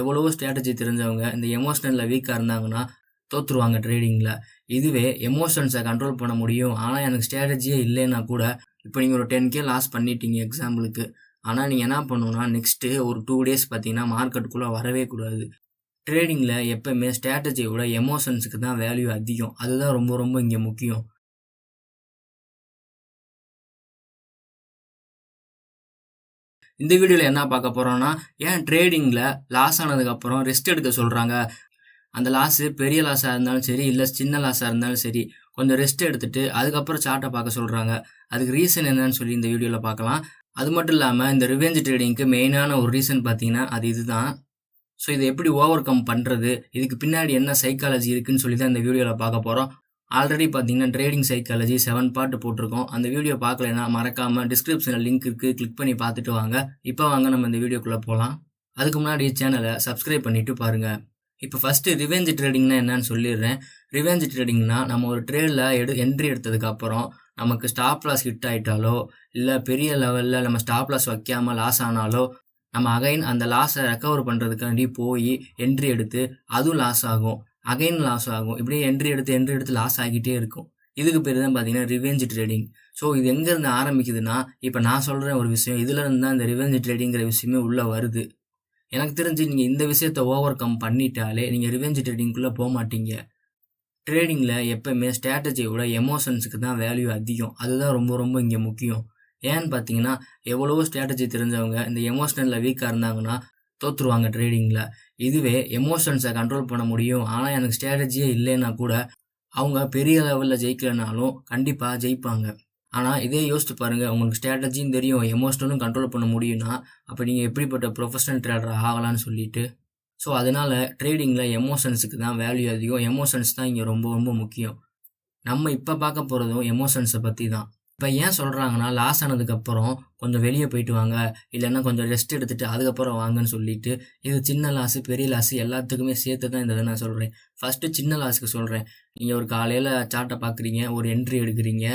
எவ்வளவோ ஸ்ட்ராட்டஜி தெரிஞ்சவங்க இந்த எமோஷனலில் வீக்காக இருந்தாங்கன்னா தோற்றுருவாங்க ட்ரேடிங்கில் இதுவே எமோஷன்ஸை கண்ட்ரோல் பண்ண முடியும். ஆனால் எனக்கு ஸ்ட்ராட்டஜியே இல்லைன்னா கூட இப்போ நீங்கள் ஒரு டென் கே லாஸ் பண்ணிட்டீங்க எக்ஸாம்பிளுக்கு ஆனால் நீங்கள் என்ன பண்ணணும்னா நெக்ஸ்ட்டு ஒரு டூ டேஸ் பார்த்தீங்கன்னா மார்க்கெட்டுக்குள்ளே வரவே கூடாது. ட்ரேடிங்கில் எப்போவுமே ஸ்ட்ராட்டஜியை விட எமோஷன்ஸுக்கு தான் வேல்யூ அதிகம். அதுதான் ரொம்ப ரொம்ப இங்கே முக்கியம். இந்த வீடியோவில் என்ன பார்க்க போகிறோம்னா ஏன் ட்ரேடிங்கில் லாஸ் ஆனதுக்கப்புறம் ரெஸ்ட் எடுக்க சொல்கிறாங்க அந்த லாஸு பெரிய லாஸாக இருந்தாலும் சரி இல்லை சின்ன லாஸாக இருந்தாலும் சரி கொஞ்சம் ரெஸ்ட் எடுத்துட்டு அதுக்கப்புறம் சார்ட்டை பார்க்க சொல்கிறாங்க அதுக்கு ரீசன் என்னன்னு சொல்லி இந்த வீடியோவில் பார்க்கலாம். அது மட்டும் இல்லாமல் இந்த ரிவெஞ்ச் ட்ரேடிங்க்கு மெயினான ஒரு ரீசன் பார்த்தீங்கன்னா அது இதுதான். ஸோ இதை எப்படி ஓவர் கம் பண்ணுறது இதுக்கு பின்னாடி என்ன சைக்காலஜி இருக்குன்னு சொல்லி தான் இந்த வீடியோவில் பார்க்க போகிறோம் ஆல்ரெடி பார்த்தீங்கன்னா ட்ரேடிங் சைக்காலஜி செவன் பார்ட் போட்டிருக்கோம். அந்த வீடியோ பார்க்கலன்னா மறக்காமல் டிஸ்கிரிப்ஷனில் லிங்க் இருக்குது கிளிக் பண்ணி பார்த்துட்டு வாங்க. இப்போ வாங்க நம்ம இந்த வீடியோக்குள்ளே போகலாம் அதுக்கு முன்னாடி சேனலை சப்ஸ்கிரைப் பண்ணிவிட்டு பாருங்கள் இப்போ ஃபஸ்ட்டு ரிவெஞ்ச் ட்ரேடிங்னா என்னன்னு சொல்லிடுறேன். ரிவெஞ்ச் ட்ரேடிங்னா நம்ம ஒரு ட்ரேடில் எடு என்ட்ரி எடுத்ததுக்கப்புறம் நமக்கு ஸ்டாப் லாஸ் ஹிட் ஆகிட்டாலோ இல்லை பெரிய லெவலில் நம்ம ஸ்டாப் லாஸ் வைக்காமல் லாஸ் ஆனாலோ நம்ம அகைன் அந்த லாஸை ரெக்கவர் பண்ணுறதுக்காண்டி போய் என்ட்ரி எடுத்து அதுவும் லாஸ் ஆகும். அகைன் லாஸ் ஆகும். இப்படியே என்ட்ரி எடுத்து என்ட்ரி எடுத்து லாஸ் ஆகிட்டே இருக்கும். இதுக்கு பேர் தான் பார்த்தீங்கன்னா ரிவெஞ்ச் ட்ரேடிங் ஸோ இது எங்கேருந்து ஆரம்பிக்குதுன்னா இப்போ நான் சொல்கிற ஒரு விஷயம் இதுலேருந்து தான் இந்த ரிவெஞ்ச் ட்ரேடிங்கிற விஷயமே உள்ளே வருது. எனக்கு தெரிஞ்சு நீங்கள் இந்த விஷயத்த ஓவர் கம் பண்ணிட்டாலே நீங்கள் ரிவெஞ்ச் ட்ரேடிங்குள்ளே போக மாட்டீங்க. ட்ரேடிங்கில் எப்போயுமே ஸ்ட்ராட்டஜியை விட எமோஷன்ஸுக்கு தான் வேல்யூ அதிகம். அதுதான் ரொம்ப ரொம்ப இங்கே முக்கியம். ஏன்னு பார்த்தீங்கன்னா எவ்வளவோ ஸ்ட்ராட்டஜி தெரிஞ்சவங்க இந்த எமோஷனலில் வீக்காக இருந்தாங்கன்னா தோற்றுருவாங்க ட்ரேடிங்கில் இதுவே எமோஷன்ஸை கண்ட்ரோல் பண்ண முடியும். ஆனால் எனக்கு ஸ்ட்ராட்டஜியே இல்லைன்னா கூட அவங்க பெரிய லெவலில் ஜெயிக்கலைனாலும் கண்டிப்பாக ஜெயிப்பாங்க. ஆனால் இதே யோசிச்சு பாருங்கள் உங்களுக்கு ஸ்ட்ராட்டஜியும் தெரியும். எமோஷனலும் கண்ட்ரோல் பண்ண முடியும்னா அப்போ நீங்கள் எப்படிப்பட்ட ப்ரொஃபஷனல் ட்ரேடர் ஆகலான்னு சொல்லிட்டு. ஸோ அதனால் ட்ரேடிங்கில் எமோஷன்ஸுக்கு தான் வேல்யூ அதிகம். எமோஷன்ஸ் தான் இங்கே ரொம்ப ரொம்ப முக்கியம். நம்ம இப்போ பார்க்க போகிறதும் எமோஷன்ஸை பற்றி தான் இப்போ ஏன் சொல்கிறாங்கன்னா லாஸ் ஆனதுக்கப்புறம் கொஞ்சம் வெளியே போயிட்டு வாங்க. இல்லைன்னா கொஞ்சம் ரெஸ்ட் எடுத்துகிட்டு அதுக்கப்புறம் வாங்கன்னு சொல்லிட்டு இது சின்ன லாஸு பெரிய லாஸு எல்லாத்துக்குமே சேர்த்து தான் இந்த இதை நான் சொல்கிறேன் ஃபஸ்ட்டு சின்ன லாஸுக்கு சொல்கிறேன் நீங்கள் ஒரு காலையில் சார்ட்டை பார்க்குறீங்க ஒரு என்ட்ரி எடுக்கிறீங்க.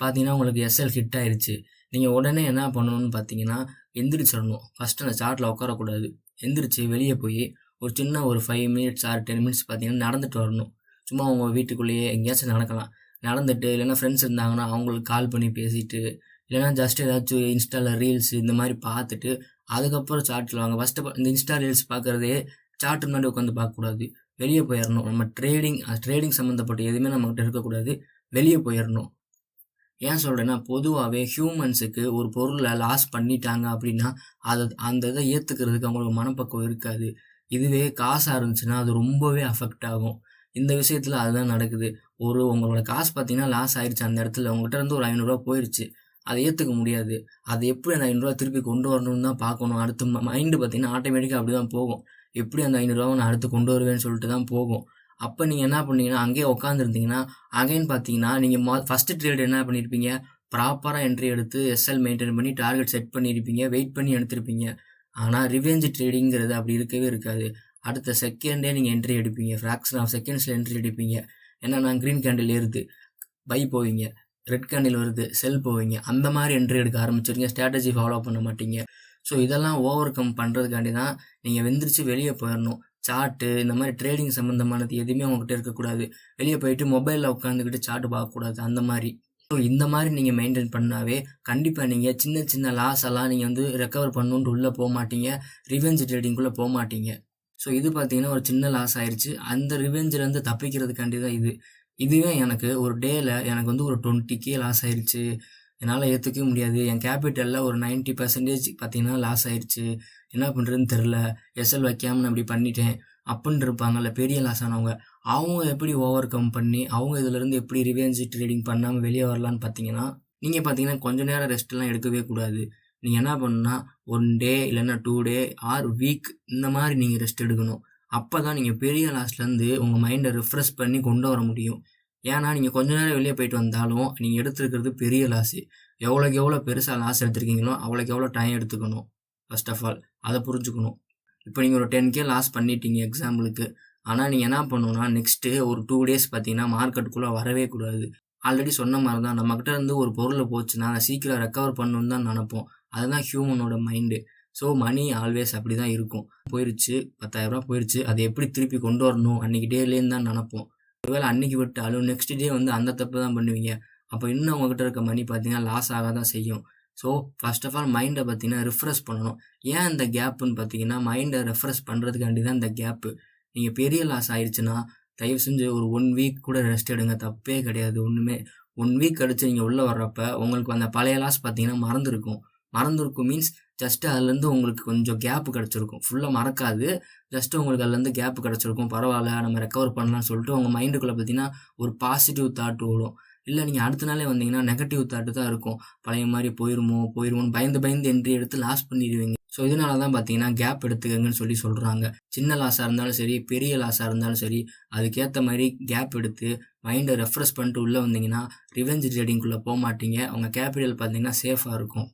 பார்த்தீங்கன்னா உங்களுக்கு எஸ்எல் ஹிட் ஆயிடுச்சு நீங்கள் உடனே என்ன பண்ணணும்னு பார்த்தீங்கன்னா எந்திரிச்சிடணும் ஃபஸ்ட்டு அந்த சார்ட்டில் உட்காரக்கூடாது. எந்திரிச்சு வெளியே போய் ஒரு சின்ன ஒரு five minutes or ten minutes பார்த்தீங்கன்னா நடந்துட்டு வரணும். சும்மா உங்கள் வீட்டுக்குள்ளேயே எங்கேயாச்சும் நடக்கலாம். நடந்துட்டு இல்லைன்னா ஃப்ரெண்ட்ஸ் இருந்தாங்கன்னா அவங்களுக்கு கால் பண்ணி பேசிட்டு இல்லைன்னா ஜஸ்ட் ஏதாச்சும் இன்ஸ்டாவில் ரீல்ஸ் இந்த மாதிரி பார்த்துட்டு அதுக்கப்புறம் சார்ட்டில் வாங்க. ஃபஸ்ட்டு இந்த இன்ஸ்டா ரீல்ஸ் பார்க்குறதே சார்ட் முன்னாடி உட்காந்து பார்க்கக்கூடாது. வெளியே போயிடணும் நம்ம ட்ரேடிங் ட்ரேடிங் சம்மந்தப்பட்ட எதுவுமே நம்மகிட்ட இருக்கக்கூடாது. வெளியே போயிடணும் ஏன் சொல்கிறேன்னா பொதுவாகவே ஹியூமன்ஸுக்கு ஒரு பொருளை லாஸ் பண்ணிட்டாங்க அப்படின்னா அதை அந்த இதை ஏற்றுக்கிறதுக்கு அவங்களுக்கு மனப்பக்குவம் இருக்காது. இதுவே காசாக இருந்துச்சுன்னா அது ரொம்பவே அஃபெக்ட் ஆகும். இந்த விஷயத்தில் அதுதான் நடக்குது. ஒரு உங்களோட காசு பார்த்தீங்கன்னா லாஸ் ஆயிடுச்சு அந்த இடத்துல உங்கள்கிட்ட இருந்து ஒரு ஐநூறுரூவா போயிடுச்சு அதை ஏற்றுக்க முடியாது. அதை எப்படி அந்த ஐநூறுரூவா திருப்பி கொண்டு வரணும்னு தான் பார்க்கணும். அடுத்து மைண்டு பார்த்தீங்கன்னா ஆட்டோமேட்டிக்காக அப்படி தான் போகும். எப்படி அந்த ஐநூறுரூவா நான் அடுத்து கொண்டு வருவேன்னு சொல்லிட்டு தான் போகும். அப்போ நீங்கள் என்ன பண்ணீங்கன்னா அங்கேயே உட்காந்துருந்தீங்கன்னா அகைன் பார்த்தீங்கன்னா நீங்கள் மொ ஃபஸ்ட்டு ட்ரேட் என்ன பண்ணியிருப்பீங்க ப்ராப்பராக என்ட்ரி எடுத்து எஸ்எல் மெயின்டைன் பண்ணி டார்கெட் செட் பண்ணியிருப்பீங்க வெயிட் பண்ணி எடுத்திருப்பீங்க. ஆனால் ரிவெஞ்ச் ட்ரேடிங்கிறது அப்படி இருக்கவே இருக்காது. அடுத்த செகண்டே நீங்கள் என்ட்ரி எடுப்பீங்க. ஃப்ராக்ஷன் ஆஃப் செகண்ட்ஸில் என்ட்ரி எடுப்பீங்க. என்னென்னா க்ரீன் கேண்டில் ஏறுது. பை போவீங்க ரெட் கேண்டில் வருது செல் போவீங்க. அந்த மாதிரி என்ட்ரி எடுக்க ஆரம்பிச்சிருங்க. ஸ்ட்ராட்டஜி ஃபாலோ பண்ண மாட்டீங்க. ஸோ இதெல்லாம் ஓவர் கம் பண்ணுறதுக்காண்டி தான் நீங்கள் வெந்திரிச்சு வெளியே போயிடணும் சார்ட்டு இந்த மாதிரி ட்ரேடிங் சம்மந்தமானது எதுவுமே உங்ககிட்ட இருக்கக்கூடாது. வெளியே போயிட்டு மொபைலில் உட்காந்துக்கிட்டு சார்ட்டு பார்க்கக்கூடாது. அந்த மாதிரி. ஸோ இந்த மாதிரி நீங்கள் மெயின்டைன் பண்ணாவே கண்டிப்பாக நீங்கள் சின்ன சின்ன லாஸ் எல்லாம் நீங்கள் வந்து ரெக்கவர் பண்ணணுன்ட்டு உள்ளே போக மாட்டீங்க. ரிவெஞ்ச் ட்ரேடிங்குள்ளே போக மாட்டீங்க. ஸோ இது பார்த்தீங்கன்னா ஒரு சின்ன லாஸ் ஆயிடுச்சு அந்த ரிவெஞ்சிலேருந்து தப்பிக்கிறதுக்காண்டி தான் இது. இதுவே எனக்கு ஒரு டேயில் எனக்கு வந்து ஒரு டுவெண்ட்டி கே லாஸ் ஆயிடுச்சு என்னால் ஏற்றுக்கவே முடியாது. என் கேபிட்டலில் ஒரு நைன்ட்டி பர்சன்டேஜ் பார்த்தீங்கன்னா லாஸ் ஆயிடுச்சு என்ன பண்ணுறதுன்னு தெரில எஸ்எல் வைக்காமல் நான் இப்படி பண்ணிட்டேன். அப்படின்னு இருப்பாங்கல்ல பெரிய லாஸ் ஆனவங்க. அவங்க எப்படி ஓவர் கம் பண்ணி அவங்க இதுலேருந்து எப்படி ரிவெஞ்ச் ட்ரேடிங் பண்ணாமல் வெளியே வரலான்னு பார்த்தீங்கன்னா நீங்கள் பார்த்தீங்கன்னா கொஞ்ச நேரம் ரெஸ்ட்லாம் எடுக்கவே கூடாது. நீங்கள் என்ன பண்ணுன்னா ஒன் டே இல்லைன்னா டூ டே ஆர் வீக் இந்த மாதிரி நீங்கள் ரெஸ்ட் எடுக்கணும். அப்போ தான் நீங்கள் பெரிய லாஸ்ட்லேருந்து உங்கள் மைண்டை ரிஃப்ரெஷ் பண்ணி கொண்டு வர முடியும். ஏன்னா நீங்கள் கொஞ்ச நேரம் வெளியே போயிட்டு வந்தாலும் நீங்கள் எடுத்துருக்கிறது பெரிய லாஸு எவ்வளோக்கு எவ்வளோ பெருசாக லாஸ் எடுத்துருக்கீங்களோ அவ்வளோக்கு எவ்வளோ டைம் எடுத்துக்கணும் ஃபர்ஸ்ட் ஆஃப் ஆல் அதை புரிஞ்சுக்கணும். இப்போ நீங்கள் ஒரு டென் கே லாஸ் பண்ணிட்டீங்க எக்ஸாம்பிளுக்கு ஆனால் நீங்கள் என்ன பண்ணணும்னா நெக்ஸ்ட்டு ஒரு டூ டேஸ் பார்த்தீங்கன்னா மார்க்கெட்டுக்குள்ளே வரவே கூடாது. ஆல்ரெடி சொன்ன மாதிரி தான் நம்மக்கிட்ட இருந்து ஒரு பொருளை போச்சுன்னா அதை சீக்கிரம் ரெக்கவர் பண்ணணுன்னு தான் நினப்போம். அதுதான் ஹியூமனோட மைண்டு ஸோ மணி ஆல்வேஸ் அப்படி தான் இருக்கும். போயிருச்சு பத்தாயிரரூபா போயிருச்சு அதை எப்படி திருப்பி கொண்டு வரணும் அன்றைக்கி டேலேருந்து தான் நினப்போம். ஒருவேளை அன்றைக்கி விட்டாலும் நெக்ஸ்ட் டே வந்து அந்த தப்பு தான் பண்ணுவீங்க. அப்போ இன்னும் உங்ககிட்ட இருக்க மணி பார்த்தீங்கன்னா லாஸ் ஆக தான் செய்யும் ஸோ ஃபர்ஸ்ட் ஆஃப் ஆல் மைண்டை பார்த்தீங்கன்னா ரிஃப்ரெஷ் பண்ணணும். ஏன் இந்த கேப்புன்னு பார்த்தீங்கன்னா மைண்டை ரெஃப்ரெஷ் பண்ணுறதுக்காண்டி தான் இந்த கேப்பு நீங்கள் பெரிய லாஸ் ஆயிடுச்சுன்னா தயவு செஞ்சு ஒரு ஒன் வீக் கூட ரெஸ்ட் எடுங்க. தப்பே கிடையாது ஒன்றுமே ஒன் வீக் கழிச்சு நீங்கள் உள்ளே வர்றப்ப உங்களுக்கு அந்த பழைய லாஸ் பார்த்தீங்கன்னா மறந்துருக்கும். மறந்துருக்கும். மீன்ஸ் ஜஸ்ட் அதுலேருந்து உங்களுக்கு கொஞ்சம் கேப் கிடச்சிருக்கும். ஃபுல்லாக மறக்காது. ஜஸ்ட் உங்களுக்கு அதுலேருந்து கேப் கிடச்சிருக்கும். பரவாயில்ல நம்ம ரெக்கவர் பண்ணலாம்னு சொல்லிட்டு உங்கள் மைண்டுக்குள்ளே பார்த்தீங்கன்னா ஒரு பாசிட்டிவ் தாட் ஓடும். இல்லை நீங்கள் அடுத்த நாளே வந்தீங்கன்னா நெகட்டிவ் தாட்டு தான் இருக்கும். பழைய மாதிரி போயிருமோ போயிருமோன்னு பயந்து பயந்து என்ட்ரி எடுத்து லாஸ் பண்ணிடுவீங்க. ஸோ இதனால தான் பார்த்தீங்கன்னா கேப் எடுத்துக்கங்கன்னு சொல்லி சொல்கிறாங்க சின்ன லாஸாக இருந்தாலும் சரி பெரிய லாஸாக இருந்தாலும் சரி அதுக்கேற்ற மாதிரி கேப் எடுத்து மைண்டை ரெஃப்ரெஷ் பண்ணிட்டு உள்ளே வந்தீங்கன்னா ரிவெஞ்ச் ட்ரேடிங்குள்ளே போக மாட்டீங்க. உங்கள் கேபிட்டல் பார்த்தீங்கன்னா சேஃபாக இருக்கும்.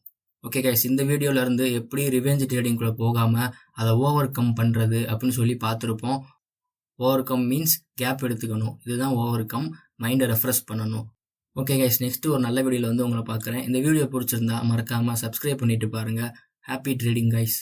ஓகே கைஸ் இந்த வீடியோவில் இருந்து எப்படி ரிவெஞ்ச் ட்ரேடிங்குள்ளே போகாமல் அதை ஓவர் கம் பண்ணுறது அப்படின்னு சொல்லி பார்த்துருப்போம். ஓவர் கம் மீன்ஸ் கேப் எடுத்துக்கணும். இதுதான் ஓவர் கம் மைண்டை ரெஃப்ரெஷ் பண்ணணும். ஓகே கைஸ் நெக்ஸ்ட்டு ஒரு நல்ல வீடியோவில் வந்து உங்களை பார்க்குறேன். இந்த வீடியோ பிடிச்சிருந்தா மறக்காமல் சப்ஸ்கிரைப் பண்ணிட்டு பாருங்கள் ஹாப்பி ட்ரேடிங் கைஸ்